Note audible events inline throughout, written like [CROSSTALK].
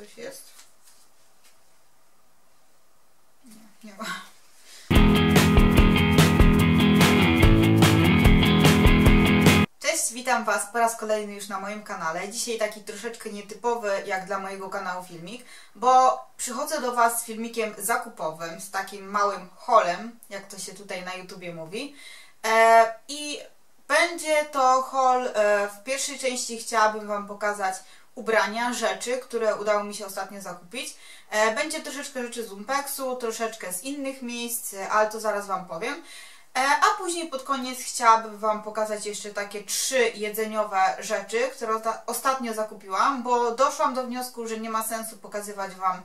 coś jest? Nie, nie ma. Cześć, witam Was po raz kolejny już na moim kanale. Dzisiaj taki troszeczkę nietypowy jak dla mojego kanału filmik, bo przychodzę do Was z filmikiem zakupowym, z takim małym holem, jak to się tutaj na YouTubie mówi. E, I będzie to haul, e, w pierwszej części chciałabym Wam pokazać ubrania, rzeczy, które udało mi się ostatnio zakupić. E, będzie troszeczkę rzeczy z Umpexu, troszeczkę z innych miejsc, ale to zaraz Wam powiem. E, a później pod koniec chciałabym Wam pokazać jeszcze takie trzy jedzeniowe rzeczy, które ostatnio zakupiłam, bo doszłam do wniosku, że nie ma sensu pokazywać Wam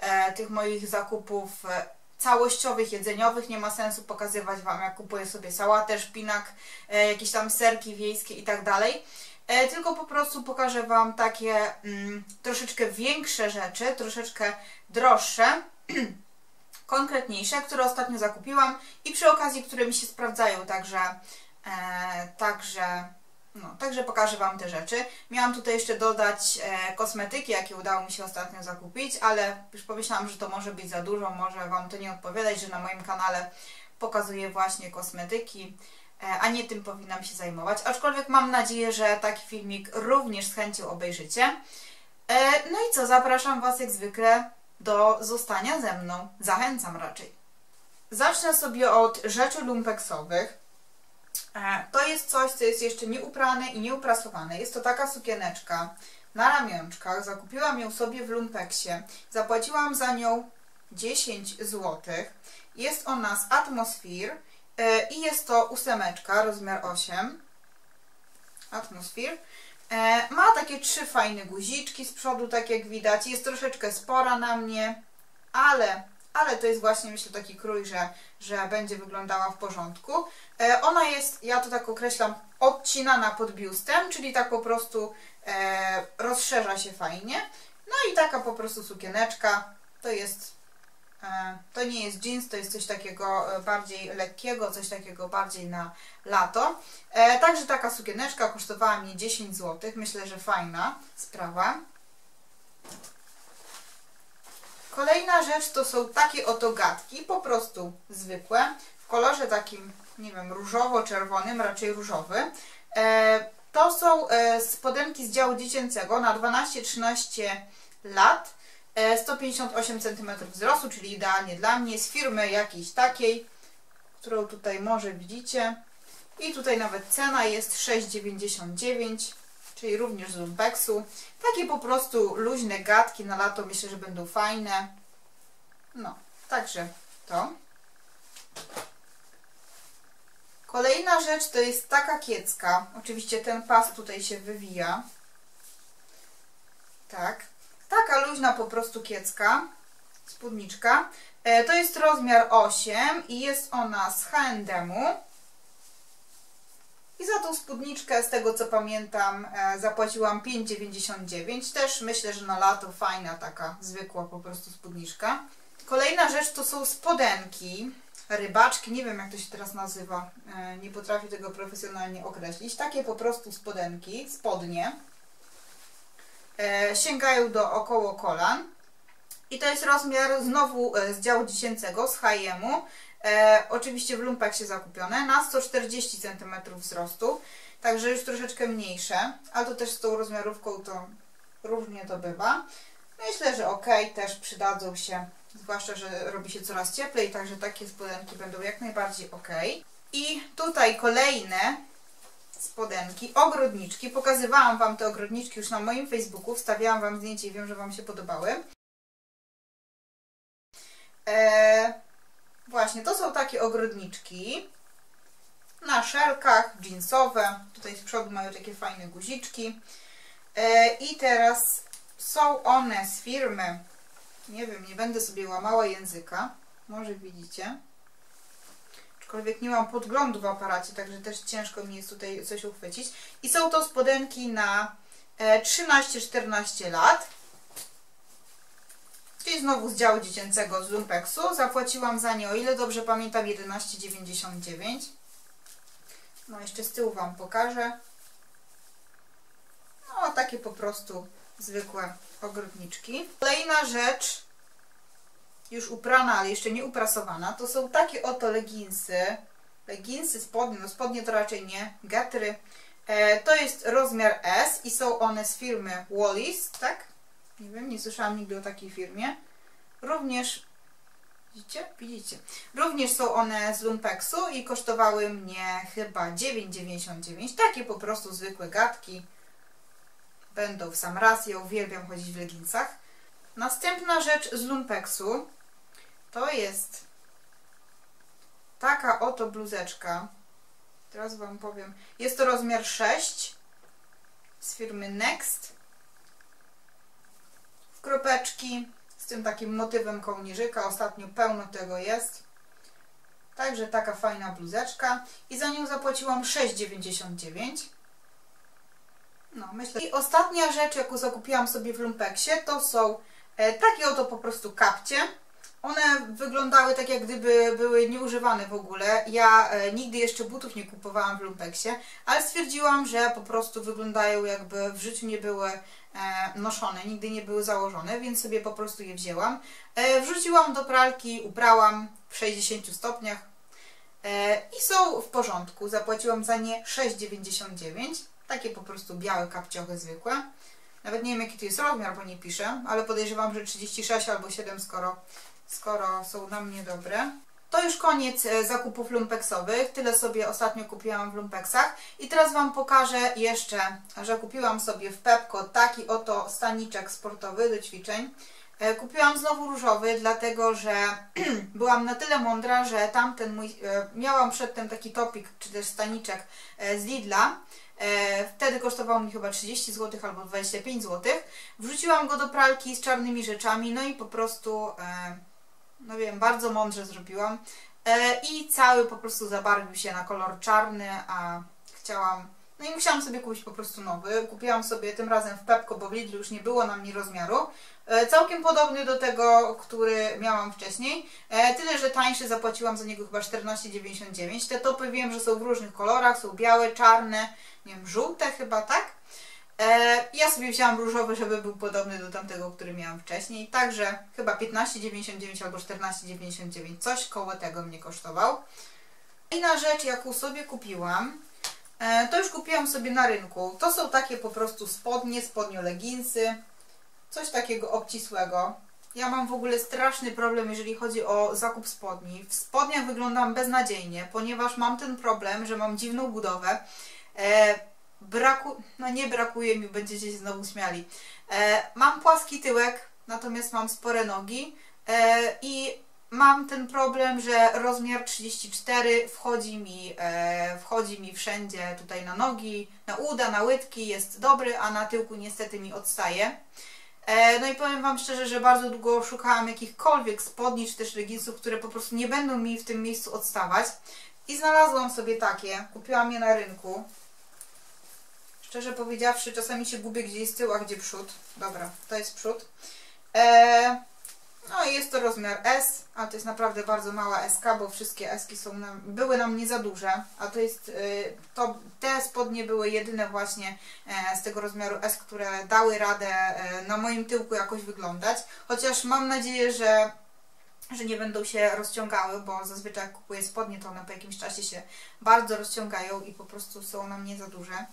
e, tych moich zakupów e, całościowych, jedzeniowych. Nie ma sensu pokazywać Wam, jak kupuję sobie sałatę, szpinak, e, jakieś tam serki wiejskie i tak dalej. E, tylko po prostu pokażę Wam takie mm, troszeczkę większe rzeczy, troszeczkę droższe, [CLEARS THROAT] konkretniejsze, które ostatnio zakupiłam i przy okazji, które mi się sprawdzają, także, e, także, no, także pokażę Wam te rzeczy. Miałam tutaj jeszcze dodać e, kosmetyki, jakie udało mi się ostatnio zakupić, ale już pomyślałam, że to może być za dużo, może Wam to nie odpowiadać, że na moim kanale pokazuję właśnie kosmetyki, a nie tym powinnam się zajmować. Aczkolwiek mam nadzieję, że taki filmik również z chęcią obejrzycie. E, no i co, zapraszam Was jak zwykle do zostania ze mną. Zachęcam raczej. Zacznę sobie od rzeczy lumpeksowych. E, to jest coś, co jest jeszcze nieuprane i nieuprasowane. Jest to taka sukieneczka na ramionczkach. Zakupiłam ją sobie w lumpeksie. Zapłaciłam za nią 10 zł. Jest ona z Atmosphere e, i jest to ósemeczka, rozmiar 8. Atmosphere. E, ma takie trzy fajne guziczki z przodu, tak jak widać. Jest troszeczkę spora na mnie, ale, ale to jest właśnie myślę taki krój, że, że będzie wyglądała w porządku. E, ona jest, ja to tak określam, odcinana pod biustem, czyli tak po prostu e, rozszerza się fajnie. No i taka po prostu sukieneczka, to jest E, to nie jest jeans, to jest coś takiego e, bardziej lekkiego, coś takiego bardziej na lato. E, także taka sukieneczka kosztowała mnie 10 zł. Myślę, że fajna sprawa. Kolejna rzecz to są takie oto gadki, po prostu zwykłe, w kolorze takim, nie wiem, różowo-czerwonym, raczej różowy. To są spodenki z działu dziecięcego na 12-13 lat 158 e, cm wzrostu, czyli idealnie dla mnie, z firmy jakiejś takiej, którą tutaj może widzicie. I tutaj nawet cena jest 6,99, czyli również z Lumpeksu. Takie po prostu luźne gadki na lato, myślę, że będą fajne. No, także to. Kolejna rzecz to jest taka kiecka. Oczywiście ten pas tutaj się wywija. Tak. Taka luźna po prostu kiecka, spódniczka. E, to jest rozmiar 8 i jest ona z H&M-u. I za tą spódniczkę, z tego co pamiętam, e, zapłaciłam 5,99. Też myślę, że na lato fajna taka zwykła po prostu spódniczka. Kolejna rzecz to są spodenki, rybaczki, nie wiem jak to się teraz nazywa, e, nie potrafię tego profesjonalnie określić. Takie po prostu spodenki, spodnie sięgają do około kolan. I to jest rozmiar znowu e, z działu dziecięcego, z H&M-u. E, oczywiście w lumpach się zakupione, na 140 cm wzrostu. Także już troszeczkę mniejsze, ale to też z tą rozmiarówką to różnie to bywa. Myślę, że ok, też przydadzą się, zwłaszcza, że robi się coraz cieplej, także takie spodenki będą jak najbardziej ok. I tutaj kolejne spodenki, ogrodniczki. Pokazywałam Wam te ogrodniczki już na moim Facebooku, wstawiałam Wam zdjęcie i wiem, że Wam się podobały. Eee, właśnie, to są takie ogrodniczki na szelkach, jeansowe. Tutaj z przodu mają takie fajne guziczki. Eee, I teraz są one z firmy, nie wiem, nie będę sobie łamała języka, może widzicie, aczkolwiek nie mam podglądu w aparacie, także też ciężko mi jest tutaj coś uchwycić. I są to spodenki na 13-14 e, lat. Czyli znowu z działu dziecięcego z Lumpeksu. Zapłaciłam za nie, o ile dobrze pamiętam, 11,99. No jeszcze z tyłu Wam pokażę. No takie po prostu zwykłe ogrodniczki. Kolejna rzecz, już uprana, ale jeszcze nie uprasowana, to są takie oto leginsy. Leginsy, spodnie, no spodnie to raczej nie, getry. E, to jest rozmiar S i są one z firmy Wallis, tak? Nie wiem, nie słyszałam nigdy o takiej firmie. Również, widzicie? Widzicie. Również są one z Lumpeksu i kosztowały mnie chyba 9,99. Takie po prostu zwykłe gadki. Będą w sam raz. Ja uwielbiam chodzić w leginsach. Następna rzecz z Lumpeksu to jest taka oto bluzeczka. Teraz Wam powiem. Jest to rozmiar 6 z firmy Next. W kropeczki z tym takim motywem kołnierzyka. Ostatnio pełno tego jest. Także taka fajna bluzeczka. I za nią zapłaciłam 6,99. No, myślę. I ostatnia rzecz, jaką zakupiłam sobie w Lumpeksie, to są e, takie oto po prostu kapcie. One wyglądały tak, jak gdyby były nieużywane w ogóle. Ja e, nigdy jeszcze butów nie kupowałam w Lumpeksie, ale stwierdziłam, że po prostu wyglądają jakby w życiu nie były e, noszone, nigdy nie były założone, więc sobie po prostu je wzięłam. E, wrzuciłam do pralki, uprałam w 60 stopniach i są w porządku. Zapłaciłam za nie 6,99. Takie po prostu białe kapciochy zwykłe. Nawet nie wiem jaki to jest rozmiar, bo nie piszę, ale podejrzewam, że 36 albo 7, skoro, skoro są na mnie dobre. To już koniec e, zakupów lumpeksowych. Tyle sobie ostatnio kupiłam w lumpeksach. I teraz Wam pokażę jeszcze, że kupiłam sobie w Pepko taki oto staniczek sportowy do ćwiczeń. E, kupiłam znowu różowy, dlatego że [CLEARS THROAT] byłam na tyle mądra, że tamten mój, e, miałam przedtem taki topik, czy też staniczek z Lidla. Wtedy kosztował mi chyba 30 zł albo 25 zł. Wrzuciłam go do pralki z czarnymi rzeczami, no i po prostu no wiem, bardzo mądrze zrobiłam. E, I cały po prostu zabarwił się na kolor czarny, a chciałam... No i musiałam sobie kupić po prostu nowy. Kupiłam sobie tym razem w Pepko, bo w Lidlu już nie było na mnie rozmiaru. E, całkiem podobny do tego, który miałam wcześniej. E, tyle, że tańszy zapłaciłam za niego chyba 14,99. Te topy wiem, że są w różnych kolorach. Są białe, czarne, nie wiem, żółte chyba, tak? E, ja sobie wzięłam różowy, żeby był podobny do tamtego, który miałam wcześniej. Także chyba 15,99 albo 14,99. Coś koło tego mnie kosztował. Inna rzecz, jaką sobie kupiłam, to już kupiłam sobie na rynku. To są takie po prostu spodnie, spodnio leginsy. Coś takiego obcisłego. Ja mam w ogóle straszny problem, jeżeli chodzi o zakup spodni. W spodniach wyglądam beznadziejnie, ponieważ mam ten problem, że mam dziwną budowę. E, braku, no nie brakuje mi, będziecie się znowu śmiali. E, mam płaski tyłek, natomiast mam spore nogi e, i mam ten problem, że rozmiar 34 wchodzi mi, e, wchodzi mi wszędzie tutaj na nogi, na uda, na łydki, jest dobry, a na tyłku niestety mi odstaje. E, no i powiem Wam szczerze, że bardzo długo szukałam jakichkolwiek spodni czy też leginsów, które po prostu nie będą mi w tym miejscu odstawać. I znalazłam sobie takie, kupiłam je na rynku. Szczerze powiedziawszy, czasami się gubię gdzie jest tył, a gdzie przód. Dobra, to jest przód. Eee, no i jest to rozmiar S, a to jest naprawdę bardzo mała SK, bo wszystkie SK są nam, były nam nie za duże, a to jest, y, to, te spodnie były jedyne właśnie e, z tego rozmiaru S, które dały radę e, na moim tyłku jakoś wyglądać, chociaż mam nadzieję, że że nie będą się rozciągały, bo zazwyczaj jak kupuję spodnie, to one po jakimś czasie się bardzo rozciągają i po prostu są nam nie za duże.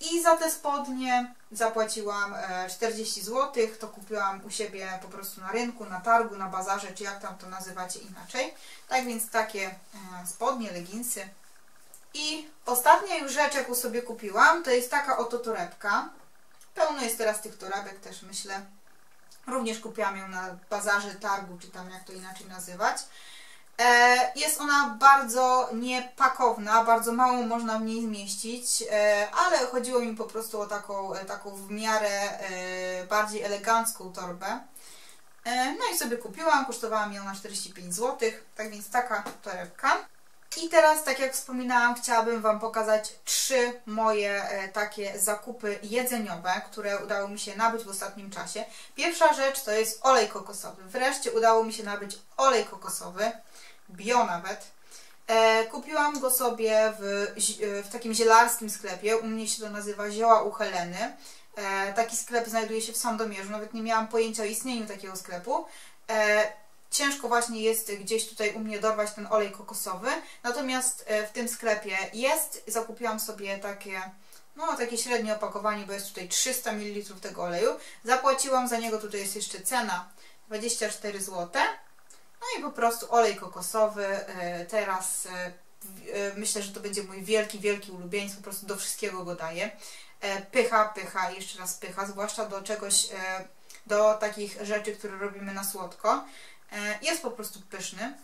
I za te spodnie zapłaciłam 40 e, zł, to kupiłam u siebie po prostu na rynku, na targu, na bazarze, czy jak tam to nazywacie inaczej. Tak więc takie e, spodnie, leginsy. I ostatnia już rzecz, jaką sobie kupiłam, to jest taka oto torebka. Pełno jest teraz tych torebek też myślę. Również kupiłam ją na bazarze, targu, czy tam jak to inaczej nazywać. E, jest ona bardzo niepakowna, bardzo mało można w niej zmieścić, e, ale chodziło mi po prostu o taką, e, taką w miarę bardziej elegancką torbę. No i sobie kupiłam, kosztowała mi ona 45 zł, tak więc taka torebka. I teraz, tak jak wspominałam, chciałabym Wam pokazać trzy moje takie zakupy jedzeniowe, które udało mi się nabyć w ostatnim czasie. Pierwsza rzecz to jest olej kokosowy. Wreszcie udało mi się nabyć olej kokosowy bio nawet. E, kupiłam go sobie w, zi- w takim zielarskim sklepie, u mnie się to nazywa Zioła u Heleny. E, taki sklep znajduje się w Sandomierzu, nawet nie miałam pojęcia o istnieniu takiego sklepu. E, ciężko właśnie jest gdzieś tutaj u mnie dorwać ten olej kokosowy, natomiast e, w tym sklepie jest. Zakupiłam sobie takie, no takie średnie opakowanie, bo jest tutaj 300 ml tego oleju. Zapłaciłam za niego, tutaj jest jeszcze cena 24 zł. No i po prostu olej kokosowy. e, Teraz w- e, myślę, że to będzie mój wielki, wielki ulubieńc, po prostu do wszystkiego go daję. E, Pycha, pycha, jeszcze raz pycha, zwłaszcza do czegoś, e, do takich rzeczy, które robimy na słodko. E, Jest po prostu pyszny.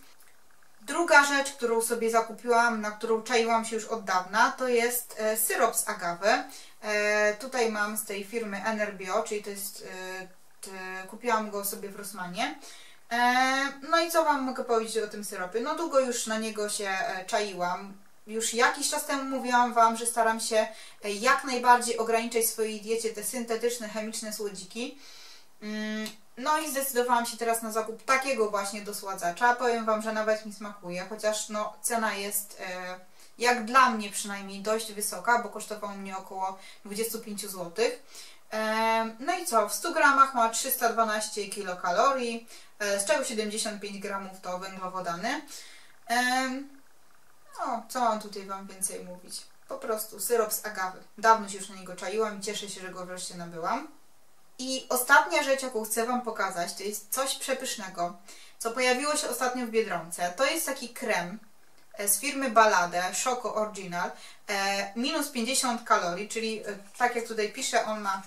Druga rzecz, którą sobie zakupiłam, na którą czaiłam się już od dawna, to jest syrop z agawy. Tutaj mam z tej firmy Enerbio, czyli to jest, kupiłam go sobie w Rossmanie. E, No i co Wam mogę powiedzieć o tym syropie? No długo już na niego się e, czaiłam. Już jakiś czas temu mówiłam Wam, że staram się e, jak najbardziej ograniczać w swojej diecie te syntetyczne, chemiczne słodziki. Mm, No i zdecydowałam się teraz na zakup takiego właśnie dosładzacza. Powiem Wam, że nawet mi smakuje, chociaż no, cena jest jak dla mnie przynajmniej dość wysoka, bo kosztowało mnie około 25 zł. No i co? W 100 gramach ma 312 kilokalorii, e, z czego 75 gramów to węglowodany. No, co mam tutaj Wam więcej mówić? Po prostu syrop z agawy. Dawno się już na niego czaiłam i cieszę się, że go wreszcie nabyłam. I ostatnia rzecz, jaką chcę Wam pokazać, to jest coś przepysznego, co pojawiło się ostatnio w Biedronce. To jest taki krem z firmy Ballade, Choco Original, e, minus 50 kalorii, czyli e, tak jak tutaj pisze, on ma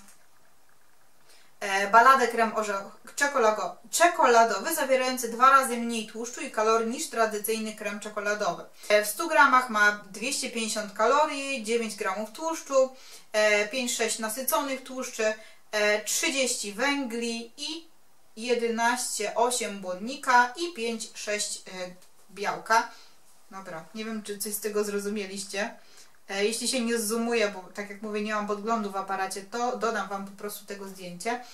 e, baladę krem orze- czekolado- czekoladowy zawierający dwa razy mniej tłuszczu i kalorii niż tradycyjny krem czekoladowy. E, W 100 gramach ma 250 kalorii, 9 gramów tłuszczu, e, 5-6 nasyconych tłuszczy, e, 30 węgli i 11,8 błonnika i 5-6 e, białka. Dobra, nie wiem czy coś z tego zrozumieliście. E, Jeśli się nie zoomuje, bo tak jak mówię, nie mam podglądu w aparacie, to dodam Wam po prostu tego zdjęcie.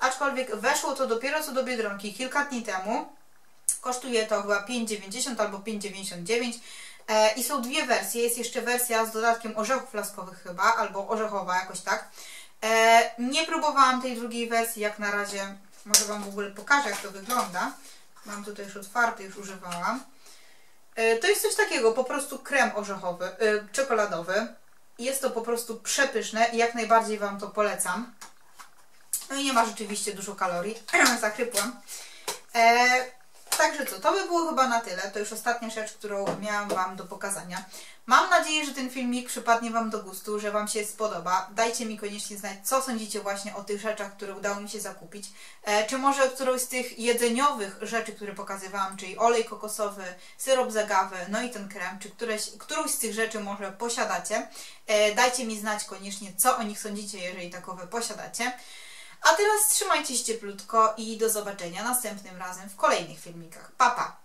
Aczkolwiek weszło to dopiero co do Biedronki kilka dni temu. Kosztuje to chyba 5,90 albo 5,99 e, i są dwie wersje. Jest jeszcze wersja z dodatkiem orzechów laskowych chyba, albo orzechowa jakoś tak. E, nie próbowałam tej drugiej wersji jak na razie. Może Wam w ogóle pokażę jak to wygląda. Mam tutaj już otwarty, już używałam. E, To jest coś takiego, po prostu krem orzechowy, e, czekoladowy. Jest to po prostu przepyszne i jak najbardziej Wam to polecam. No i nie ma rzeczywiście dużo kalorii. [CLEARS THROAT] Zachrypłam. E, także co, to by było chyba na tyle. To już ostatnia rzecz, którą miałam Wam do pokazania. Mam nadzieję, że ten filmik przypadnie Wam do gustu, że Wam się spodoba. Dajcie mi koniecznie znać, co sądzicie właśnie o tych rzeczach, które udało mi się zakupić. E, czy może którąś z tych jedzeniowych rzeczy, które pokazywałam, czyli olej kokosowy, syrop z agawy, no i ten krem, czy któreś, którąś z tych rzeczy może posiadacie. E, dajcie mi znać koniecznie, co o nich sądzicie, jeżeli takowe posiadacie. A teraz trzymajcie się cieplutko i do zobaczenia następnym razem w kolejnych filmikach. Pa, pa!